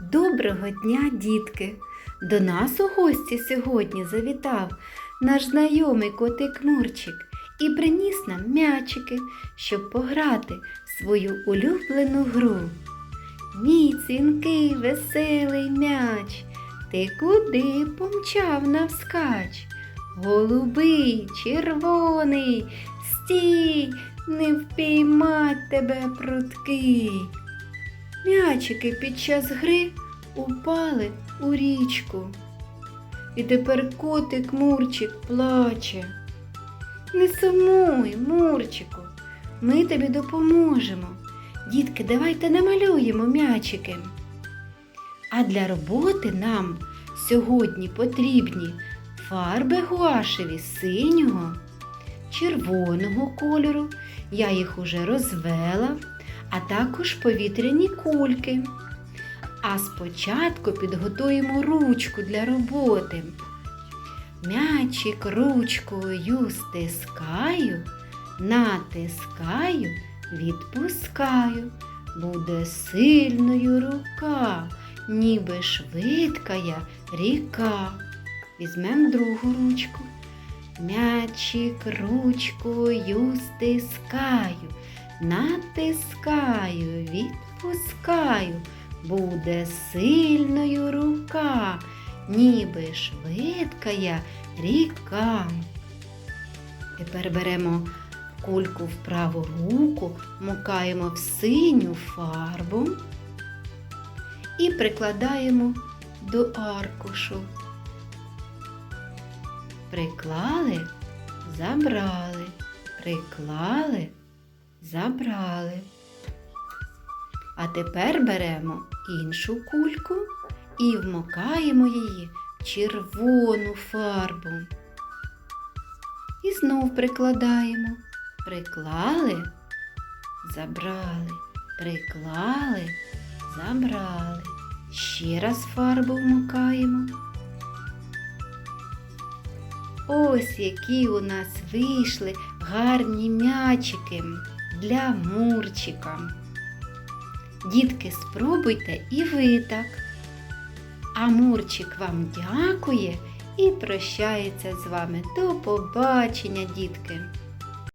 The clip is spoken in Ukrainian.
Доброго дня, дітки! До нас у гості сьогодні завітав наш знайомий котик Мурчик і приніс нам м'ячики, щоб пограти в свою улюблену гру. Мій цінкий веселий м'яч, ти куди помчав навскач? Голубий, червоний, стій, не впіймать тебе прудкий. М'ячики під час гри упали у річку. І тепер котик Мурчик плаче. Не сумуй, Мурчику, ми тобі допоможемо. Дітки, давайте намалюємо м'ячики. А для роботи нам сьогодні потрібні фарби гуашеві синього, червоного кольору. Я їх уже розвела а також повітряні кульки. А спочатку підготуємо ручку для роботи. М'ячик ручкою стискаю, натискаю, відпускаю. Буде сильною рука, ніби швидкая ріка. Візьмемо другу ручку. М'ячик ручкою стискаю натискаю, відпускаю, буде сильною рука, ніби швидкая ріка. Тепер беремо кульку в праву руку, мукаємо в синю фарбу і прикладаємо до аркушу. Приклали, забрали, приклали забрали. А тепер беремо іншу кульку і вмокаємо її в червону фарбу. І знов прикладаємо. Приклали, забрали, приклали, забрали. Ще раз фарбу вмокаємо. Ось які у нас вийшли гарні м'ячики для Мурчика. Дітки, спробуйте і ви так. А Мурчик вам дякує і прощається з вами. До побачення, дітки!